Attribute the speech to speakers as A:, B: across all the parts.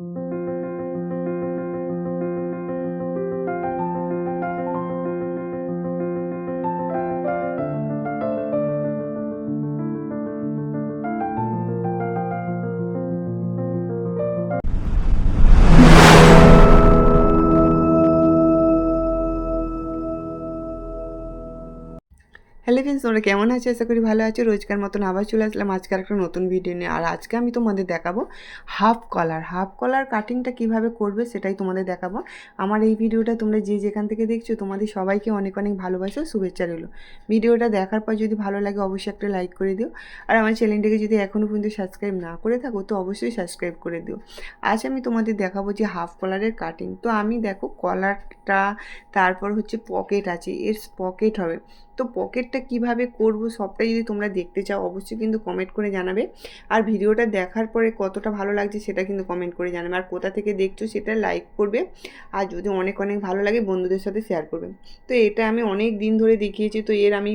A: thank you friends তোমরা কেমন আছো? আশা করি ভালো আছো। রোজকার মতন আবার চলে আসলাম আজকে একটা নতুন ভিডিও নিয়ে। আর আজকে আমি তোমাদের দেখাবো হাফ কলার। হাফ কলার কাটিংটা কীভাবে করবে সেটাই তোমাদের দেখাবো। আমার এই ভিডিওটা তোমরা যে যেখান থেকে দেখছ, তোমাদের সবাইকে অনেক অনেক ভালোবাসো শুভেচ্ছা রইল। ভিডিওটা দেখার পর যদি ভালো লাগে, অবশ্যই একটা লাইক করে দিও। আর আমার চ্যানেলটাকে যদি এখনও পর্যন্ত সাবস্ক্রাইব না করে থাকো, তো অবশ্যই সাবস্ক্রাইব করে দিও। আজ আমি তোমাদের দেখাবো যে হাফ কলারের কাটিং তো আমি দেখো কলারটা, তারপর হচ্ছে পকেট আছে। এর পকেট হবে। তো পকেটটা কীভাবে করব সবটাই যদি তোমরা দেখতে চাও, অবশ্যই কিন্তু কমেন্ট করে জানাবে। আর ভিডিওটা দেখার পরে কতটা ভালো লাগছে সেটা কিন্তু কমেন্ট করে জানাবে। আর কোথা থেকে দেখছ সেটা লাইক করবে। আর যদি অনেক অনেক ভালো লাগে বন্ধুদের সাথে শেয়ার করবে। তো এটা আমি অনেক দিন ধরে দেখিয়েছি। তো এর আমি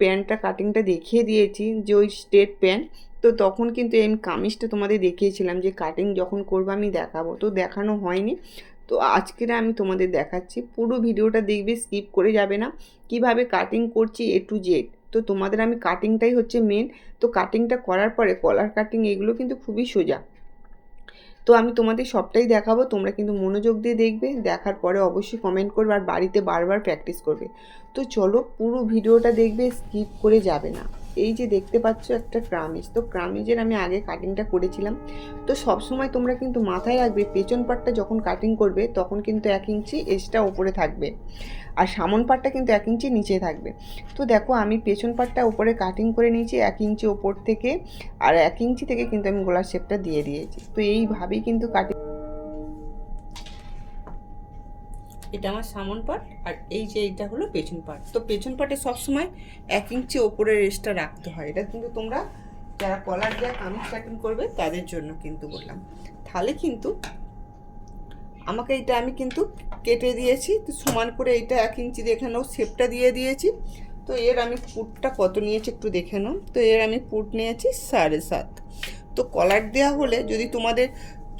A: প্যান্টটা কাটিংটা দেখিয়ে দিয়েছি যে ওই স্টেট প্যান্ট তো তখন কিন্তু আমি কামিজটা তোমাদের দেখিয়েছিলাম যে কাটিং যখন করব আমি দেখাবো। তো দেখানো হয়নি। তো আজকের আমি তোমাদের দেখাচ্ছি, পুরো ভিডিওটা দেখবে স্কিপ করে যাবে না। কীভাবে কাটিং করছি এ টু জেড তো তোমাদের আমি কাটিংটাই হচ্ছে মেন তো কাটিংটা করার পরে কলার কাটিং এগুলো কিন্তু খুবই সোজা। তো আমি তোমাদের সবটাই দেখাবো, তোমরা কিন্তু মনোযোগ দিয়ে দেখবে। দেখার পরে অবশ্যই কমেন্ট করবে আর বাড়িতে বারবার প্র্যাকটিস করবে। তো চলো পুরো ভিডিওটা দেখবে স্কিপ করে যাবে না। এই যে দেখতে পাচ্ছ একটা ক্রামিজ। তো ক্রামিজের আমি আগে কাটিংটা করেছিলাম। তো সব সময় তোমরা কিন্তু মাথায় রাখবে, পেছন পাটটা যখন কাটিং করবে, তখন কিন্তু এক ইঞ্চি এক্সট্রা ওপরে থাকবে। আর সামন পাটটা কিন্তু এক ইঞ্চি নিচে থাকবে। তো দেখো, আমি পেছন পাটটা উপরে কাটিং করে নিয়েছি, এক ইঞ্চি ওপর থেকে। আর এক ইঞ্চি থেকে কিন্তু আমি গোলার শেপটা দিয়ে দিয়েছি। তো এইভাবেই কিন্তু কাটিং এটা আমার সামন পাট আর এই যে এইটা হলো পেছন পাট তো পেছন পাটে সবসময় এক ইঞ্চি ওপরের রেস্টটা রাখতে হয়। এটা কিন্তু তোমরা যারা কলার দেওয়া কামিজ কাটিং করবে, তাদের জন্য কিন্তু বললাম। তাহলে কিন্তু আমাকে এটা আমি কিন্তু কেটে দিয়েছি, তো সমান করে এইটা এক ইঞ্চি এখানেও শেপটা দিয়ে দিয়েছি। তো এর আমি পুটটা কত নিয়েছি একটু দেখে নাও। তো এর আমি পুট নিয়েছি সাড়ে সাত। তো কলার দেওয়া হলে যদি তোমাদের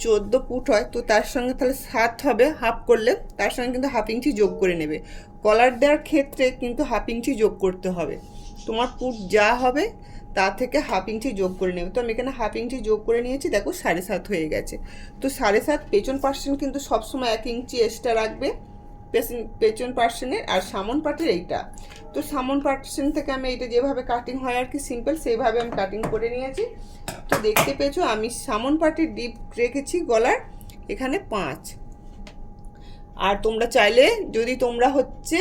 A: চোদ্দ ফুট হয়, তো তার সঙ্গে তাহলে সাত হবে হাফ করলে তার সঙ্গে কিন্তু হাফ ইঞ্চি যোগ করে নেবে। কলার দেওয়ার ক্ষেত্রে কিন্তু হাফ ইঞ্চি যোগ করতে হবে। তোমার ফুট যা হবে, তা থেকে হাফ ইঞ্চি যোগ করে নেবে। তো আমি এখানে হাফ ইঞ্চি যোগ করে নিয়েছি, দেখো সাড়ে সাত হয়ে গেছে। তো সাড়ে সাত পেছন পার্সেন্ট কিন্তু সবসময় এক ইঞ্চি এক্সট্রা রাখবে। পেছন পার্সেনের আর সামন পার্টের এইটা। তো সামন পার্সেন থেকে আমি এইটা যেভাবে কাটিং হয় আর কি সিম্পল সেইভাবে আমি কাটিং করে নিয়েছি। তো দেখতে পেয়েছ, আমি সামন পার্টের ডিপ রেখেছি গলার, এখানে পাঁচ। আর তোমরা চাইলে যদি তোমরা হচ্ছে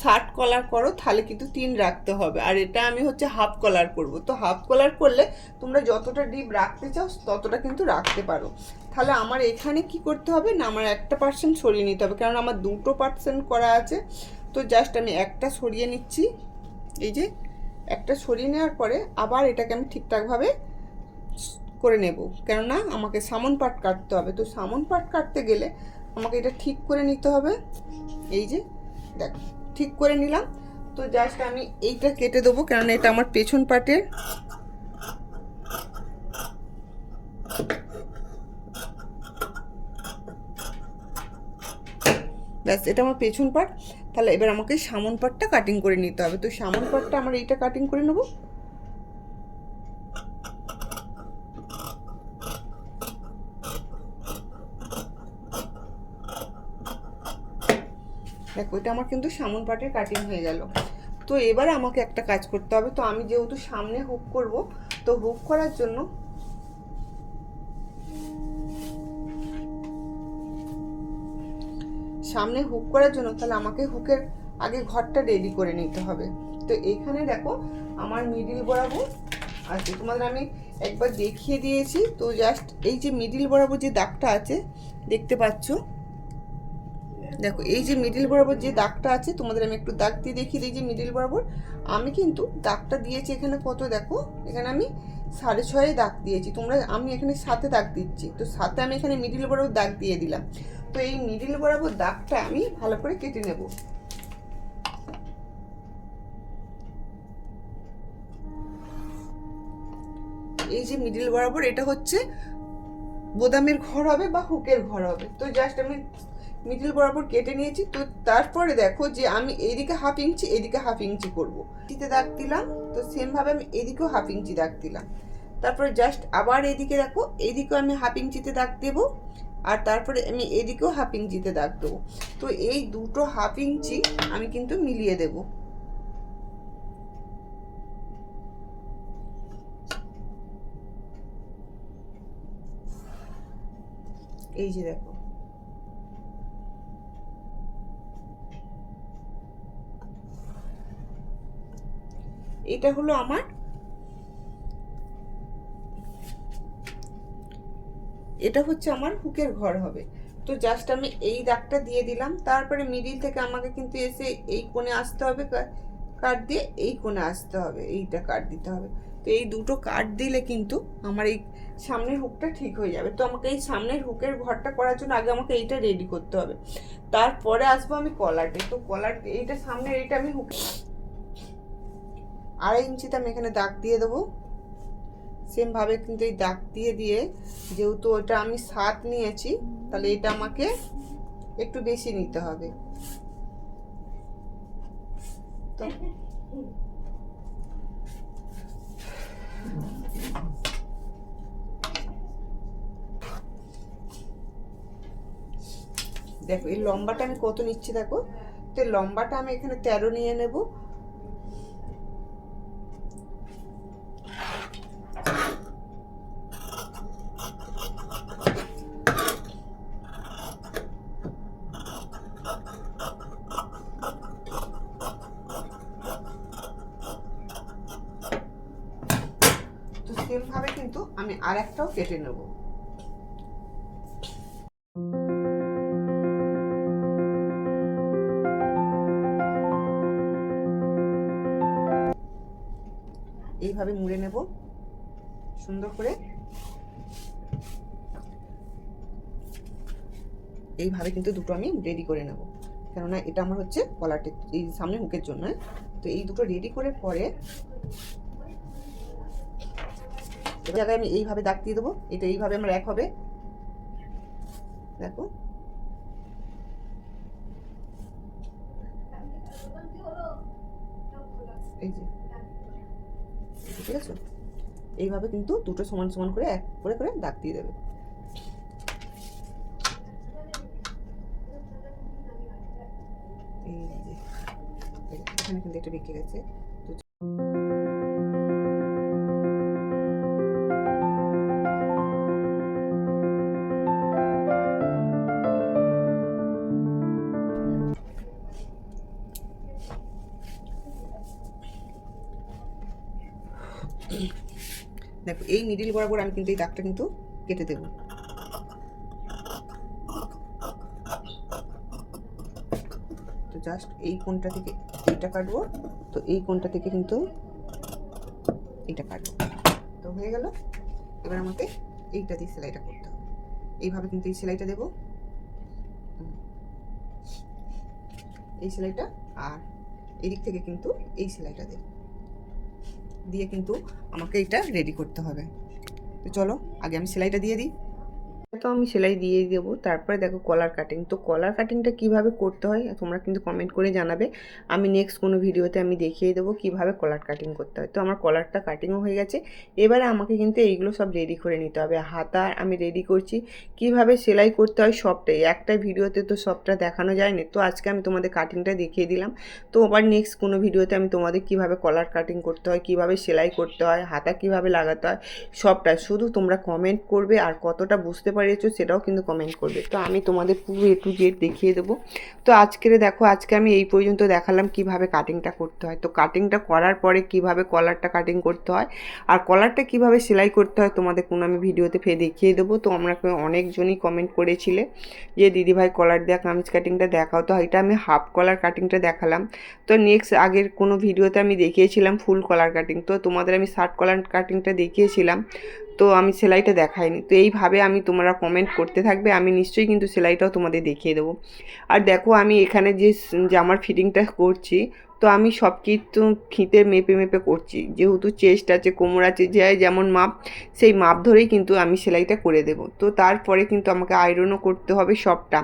A: শার্ট কলার করো, তাহলে কিন্তু তিন রাখতে হবে। আর এটা আমি হচ্ছে হাফ কলার করব। তো হাফ কলার করলে তোমরা যতটা ডিপ রাখতে চাও, ততটা কিন্তু রাখতে পারো। তাহলে আমার এখানে কি করতে হবে না, আমার একটা পার্সেন্ট সরিয়ে নিতে হবে, কারণ আমার দুটো পার্সেন্ট করা আছে। তো জাস্ট আমি একটা সরিয়ে নিচ্ছি। এই যে একটা সরিয়ে নেওয়ার পরে আবার এটাকে আমি ঠিকঠাকভাবে করে নেব। কেননা আমাকে সামন পাট কাটতে হবে। তো সামন পাট কাটতে গেলে আমাকে এটা ঠিক করে নিতে হবে। এই যে দেখো। ঠিক করে নিলাম। তো জাস্ট আমি এইটা কেটে দেবো, কেননা এটা আমার পেছন পাটের। ব্যাস, এটা আমার পেছন পাট। তাহলে এবার আমাকে সামন পাটটা কাটিং করে নিতে হবে। তো সামন পাটটা আমার এইটা কাটিং করে নেব। দেখো এটা আমার কিন্তু সামন পাটের কাটিং হয়ে গেল। তো এবার আমাকে একটা কাজ করতে হবে। তো আমি যেহেতু সামনে হুক করব, তো হুক করার জন্য সামনে হুক করার জন্য তাহলে আমাকে হুকের আগে ঘরটা রেডি করে নিতে হবে। তো এখানে দেখো আমার মিডিল বরাবর আছে তোমাদের আমি একবার দেখিয়ে দিয়েছি। তো জাস্ট এই যে মিডিল বরাবর যে দাগটা আছে, দেখতে পাচ্ছ? দেখো, এই যে মিডিল বরাবর যে দাগটা আছে, তোমাদের আমি একটু দাগ দিয়ে দেখিয়ে দিই যে মিডিল বরাবর। আমি কিন্তু দাগটা দিয়েছি এখানে কত দেখো? এখানে আমি সাড়ে ছয়ে দাগ দিয়েছি। তোমরা, আমি এখানে সাথে দাগ দিচ্ছি। তো সাথে আমি এখানে মিডিল বরাবর দাগ দিয়ে দিলাম। তো এই মিডিল বরাবর দাগটা আমি ভালো করে কেটে নেব। এই যে মিডিল বরাবর, এটা হচ্ছে বোদামের ঘর হবে বা হুকের ঘর হবে। তো জাস্ট আমি মিডিল বরাবর কেটে নিয়েছি। তো তারপরে দেখো যে আমি এইদিকে হাফ ইঞ্চি এদিকে হাফ ইঞ্চি করব। ইঞ্চিতে দাগ দিলাম, তো সেমভাবে আমি এদিকেও হাফ ইঞ্চি দাগ দিলাম। তারপরে জাস্ট আবার এদিকে দেখো এদিকেও আমি হাফ ইঞ্চিতে দাগ দেবো আর তারপরে আমি এদিকেও হাফ ইঞ্চিতে দাগ দেবো। তো এই দুটো হাফ ইঞ্চি আমি কিন্তু মিলিয়ে দেব। এই যে দেখো। এটা হলো আমার এটা হচ্ছে আমার হুকের ঘর হবে। তো জাস্ট আমি এই দাগটা দিয়ে দিলাম, তারপরে মিডিল থেকে আমাকে কিন্তু এসে এই কোণে আসতে হবে কাট দিয়ে এই কোণে আসতে হবে, এইটা কাট দিতে হবে। তো এই দুটো কাট দিলে কিন্তু আমার এই সামনের হুকটা ঠিক হয়ে যাবে। তো আমাকে এই সামনের হুকের ঘরটা করার জন্য আগে আমাকে এইটা রেডি করতে হবে। তারপরে আসব আমি কলারটে তো। কলার এইটা সামনের, এইটা আমি হুক আড়াই ইঞ্চিতে আমি এখানে দাগ দিয়ে দেবো। সেমভাবে কিন্তু এই দাগ দিয়ে দিয়ে যেহেতু ওটা আমি সাত নিয়েছি, তাহলে এটা আমাকে একটু বেশি নিতে হবে। তো দেখো, এই লম্বাটা আমি কত নিচ্ছি দেখো? তো লম্বাটা আমি এখানে তেরো নিয়ে নেব তো সেমভাবে কিন্তু আমি আর একটাও কেটে নেব। এইভাবে মুড়ে নেব। সুন্দর করে। এইভাবে কিন্তু দুটো আমি রেডি করে নেব। কেননা এটা আমার হচ্ছে কলারটি এই সামনে মুখের জন্য? তো এই দুটো রেডি করে পরে এবার জায়গায় আমি এইভাবে দাগ দিয়ে দেবো, এটা এইভাবে আমার এক হবে। দেখো। এই যে। ঠিক আছে? এইভাবে কিন্তু দুটো সমান সমান করে এক করে করে দাগ দিয়ে দেবে। এখানে কিন্তু এটা বেঁকে গেছে। দেখো, এই মিডিল বরাবর আমি কিন্তু এই দাগটা কিন্তু কেটে দেবো। তো জাস্ট এই কোণটা থেকে এইটা কাটবো, তো এই কোণটা থেকে কিন্তু এইটা কাটবো। তো হয়ে গেল, এবার আমাকে এইটা দিয়ে সেলাইটা করতে হবে। এইভাবে কিন্তু এই সেলাইটা দেবো। এই সেলাইটা আর এদিক থেকে কিন্তু এই সেলাইটা দেবো। দিয়ে কিন্তু আমাকে এটা রেডি করতে হবে। তো চলো আগে আমি সেলাইটা দিয়ে দিই। তো আমি সেলাই দিয়ে দেবো। তারপরে দেখো কলার কাটিং তো কলার কাটিংটা কীভাবে করতে হয় তোমরা কিন্তু কমেন্ট করে জানাবে। আমি নেক্সট কোনো ভিডিওতে আমি দেখিয়ে দেবো কীভাবে কলার কাটিং করতে হয়। তো আমার কলারটা কাটিংও হয়ে গেছে। এবারে আমাকে কিন্তু এইগুলো সব রেডি করে নিতে হবে। হাতা আমি রেডি করছি। কীভাবে সেলাই করতে হয় সবটাই। একটা ভিডিওতে তো সবটা দেখানো যায়নি। তো আজকে আমি তোমাদের কাটিংটা দেখিয়ে দিলাম। তো আবার নেক্সট কোনো ভিডিওতে আমি তোমাদের কীভাবে কলার কাটিং করতে হয়, কীভাবে সেলাই করতে হয়, হাতা কীভাবে লাগাতে হয় সবটা শুধু তোমরা কমেন্ট করবে আর কতটা বুঝতে পারিয়েছো সেটাও কিন্তু কমেন্ট করবে। তো আমি তোমাদের পুরো এ টু জেড দেখিয়ে দেবো। তো আজকের দেখো, আজকে আমি এই পর্যন্ত দেখালাম কীভাবে কাটিংটা করতে হয়। তো কাটিংটা করার পরে কীভাবে কলারটা কাটিং করতে হয় আর কলারটা কীভাবে সেলাই করতে হয় তোমাদের কোনো আমি ভিডিওতে ফের দেখিয়ে দেবো। তো আমরা অনেকজনই কমেন্ট করেছিলে যে দিদিভাই কলার দেওয়া কামিজ কাটিংটা দেখাও। তো এটা আমি হাফ কলার কাটিংটা দেখালাম। তো নেক্সট আগের কোনো ভিডিওতে আমি দেখিয়েছিলাম ফুল কলার কাটিং তো তোমাদের আমি শার্ট কলার কাটিংটা দেখিয়েছিলাম। তো আমি সেলাইটা দেখাইনি। তো এইভাবে আমি তোমরা কমেন্ট করতে থাকবে, আমি নিশ্চয়ই কিন্তু সেলাইটাও তোমাদের দেখিয়ে দেবো। আর দেখো আমি এখানে যে জামার ফিটিংটা করছি তো আমি সব কিছু ফিতে মেপে মেপে করছি। যেহেতু চেস্ট আছে, কোমর আছে, যে যেমন মাপ, সেই মাপ ধরেই কিন্তু আমি সেলাইটা করে দেব। তো তারপরে কিন্তু আমাকে আয়রনও করতে হবে সবটা।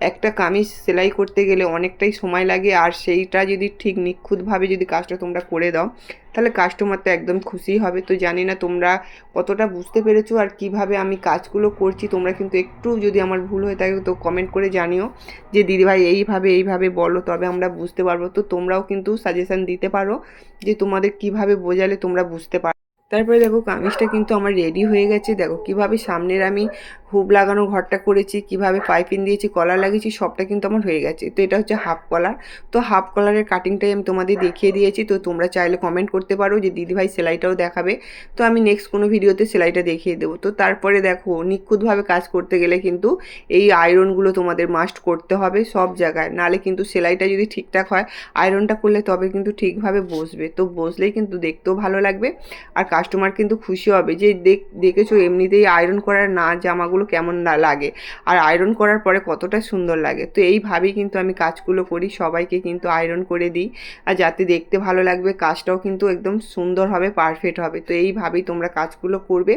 A: একটা কামিজ সেলাই করতে গেলে অনেকটাই সময় লাগে, আর সেইটা যদি ঠিক নিখুঁতভাবে যদি কাজটা তোমরা করে দাও, তাহলে কাস্টমার তো একদম খুশি হবে। তো জানি না তোমরা কতটা বুঝতে পেরেছ আর কীভাবে আমি কাজগুলো করছি, তোমরা কিন্তু একটু যদি আমার ভুল হয়ে থাকে তো কমেন্ট করে জানিও। যে, দিদিভাই, এইভাবে এইভাবে বলো, তবে আমরা বুঝতে পারব। তো তোমরাও কিন্তু সাজেশান দিতে পারো যে তোমাদের কীভাবে বোঝালে তোমরা বুঝতে পারো। তারপরে দেখো কামিজটা কিন্তু আমার রেডি হয়ে গেছে। দেখো কীভাবে সামনের আমি হুব লাগানো ঘরটা করেছি, কীভাবে পাইপিং দিয়েছি, কলার লাগিয়েছি, সবটা কিন্তু আমার হয়ে গেছে। তো এটা হচ্ছে হাফ কলার। তো হাফ কলারের কাটিংটাই আমি তোমাদের দেখিয়ে দিয়েছি। তো তোমরা চাইলে কমেন্ট করতে পারো যে দিদিভাই সেলাইটাও দেখাবে। তো আমি নেক্সট কোনো ভিডিওতে সেলাইটা দেখিয়ে দেবো। তো তারপরে দেখো, নিখুঁতভাবে কাজ করতে গেলে কিন্তু এই আয়রনগুলো তোমাদের মাস্ট করতে হবে সব জায়গায়। নালে কিন্তু সেলাইটা যদি ঠিকঠাক হয় আয়রনটা করলে তবে কিন্তু ঠিকভাবে বসবে। তো বসলেই কিন্তু দেখতেও ভালো লাগবে। আর কাস্টমার কিন্তু খুশি হবে যে দেখ, দেখেছ এমনিতেই আয়রন করার না জামাগুলো কেমন না লাগে। আর আয়রন করার পরে কতটা সুন্দর লাগে। তো এইভাবেই কিন্তু আমি কাজগুলো করি, সবাইকে কিন্তু আয়রন করে দিই। আর যাতে দেখতে ভালো লাগবে, কাজটাও কিন্তু একদম সুন্দর হবে পারফেক্ট হবে। তো এইভাবেই তোমরা কাজগুলো করবে।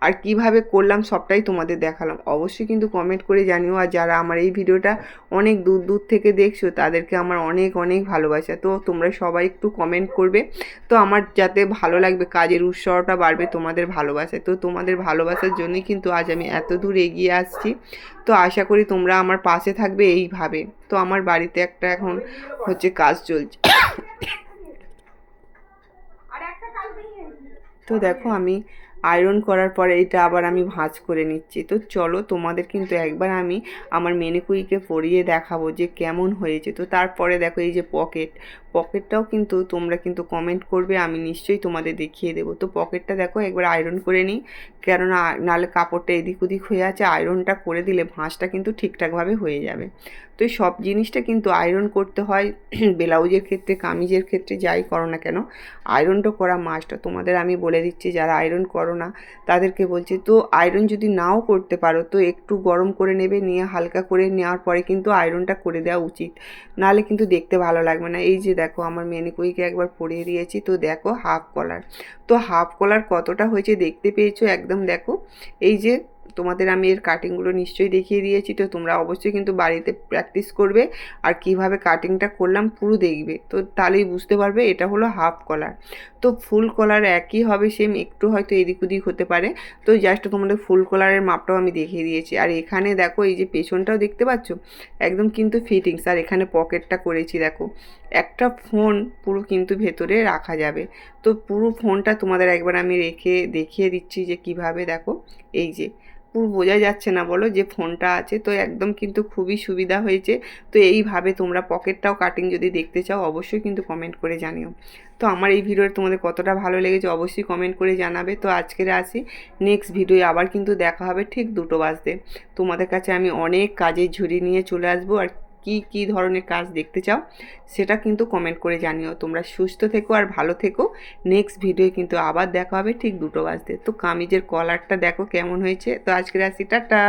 A: আর কীভাবে করলাম সবটাই তোমাদের দেখালাম। অবশ্যই কিন্তু কমেন্ট করে জানিও। আর যারা আমার এই ভিডিওটা অনেক দূর দূর থেকে দেখছ, তাদেরকে আমার অনেক অনেক ভালোবাসা। তো তোমরা সবাই একটু কমেন্ট করবে। তো আমার যাতে ভালো লাগবে, কাজের উৎসাহটা বাড়বে তোমাদের ভালোবাসায়। তো তোমাদের ভালোবাসার জন্যই কিন্তু আজ আমি এত দূর এগিয়ে আসছি। তো আশা করি তোমরা আমার পাশে থাকবে এইভাবে। তো আমার বাড়িতে একটা এখন হচ্ছে কাজ চলছে। তো দেখো আমি আয়রন করার পরে এটা আবার আমি ভাঁজ করে নিচ্ছি। তো চলো তোমাদের কিন্তু একবার আমি আমার মেনিকুইকে পরিয়ে দেখাবো যে কেমন হয়েছে। তো তারপরে দেখো এই যে পকেট পকেটটাও কিন্তু তোমরা কিন্তু কমেন্ট করবে, আমি নিশ্চয়ই তোমাদের দেখিয়ে দেবো। তো পকেটটা দেখো একবার আয়রন করে নিই, কেননা নাহলে কাপড়টা এদিক ওদিক হয়ে আছে আয়রনটা করে দিলে ভাঁজটা কিন্তু ঠিকঠাকভাবে হয়ে যাবে। তো এই সব জিনিসটা কিন্তু আয়রন করতে হয়। ব্লাউজের ক্ষেত্রে, কামিজের ক্ষেত্রে যাই করো না কেন আয়রনটা করা মাস্ট তোমাদের আমি বলে দিচ্ছি, যারা আয়রন করো না, তাদেরকে বলছি, তো আয়রন যদি নাও করতে পারো, তো একটু গরম করে নেবে, নিয়ে হালকা করে নেওয়ার পরে কিন্তু আয়রনটা করে দেওয়া উচিত। নাহলে কিন্তু দেখতে ভালো লাগবে না। এই যে দেখো, আমার মেনিকুইকে একবার পরিয়ে দিয়েছি, তো দেখো হাফ কলার তো হাফ কলার কতটা হয়েছে দেখতে পেয়েছ? একদম দেখো, এই যে তোমাদের আমি এর কাটিংগুলো নিশ্চয়ই দেখিয়ে দিয়েছি, তো তোমরা অবশ্যই কিন্তু বাড়িতে প্র্যাকটিস করবে। আর কীভাবে কাটিংটা করলাম পুরো দেখবে। তো তাহলেই বুঝতে পারবে, এটা হলো হাফ কলার তো ফুল কলার একই হবে সেম একটু হয়তো এদিক ওদিক হতে পারে। তো জাস্ট তোমাদের ফুল কলারের মাপটাও আমি দেখিয়ে দিয়েছি। আর এখানে দেখো, এই যে পেছনটাও দেখতে পাচ্ছ? একদম কিন্তু ফিটিংস আর এখানে পকেটটা করেছি দেখো। একটা ফোন পুরো কিন্তু ভেতরে রাখা যাবে। তো পুরো ফোনটা তোমাদের একবার আমি রেখে দেখিয়ে দিচ্ছি যে কীভাবে দেখো। এই যে পুরো বোঝা যাচ্ছে না, বলো যে ফোনটা আছে। তো একদম কিন্তু খুবই সুবিধা হয়েছে। তো এইভাবে তোমরা পকেটটাও কাটিং যদি দেখতে চাও, অবশ্যই কিন্তু কমেন্ট করে জানিও। তো আমার এই ভিডিওটা তোমাদের কতটা ভালো লেগেছে অবশ্যই কমেন্ট করে জানাবে। তো আজকের আসি নেক্সট ভিডিও আবার কিন্তু দেখা হবে ঠিক দুটো বাজতে। তোমাদের কাছে আমি অনেক কাজের ঝুড়ি নিয়ে চলে আসব আর কি কি ধরনের কাজ দেখতে চাও, সেটা কিন্তু কমেন্ট করে জানিও। তোমরা সুস্থ থেকো আর ভালো থেকো। নেক্সট ভিডিও কিন্তু আবার দেখা হবে ঠিক দুটো বাজতে। তো কামিজের কলারটা দেখো কেমন হয়েছে। তো আজকের আসি টাটা!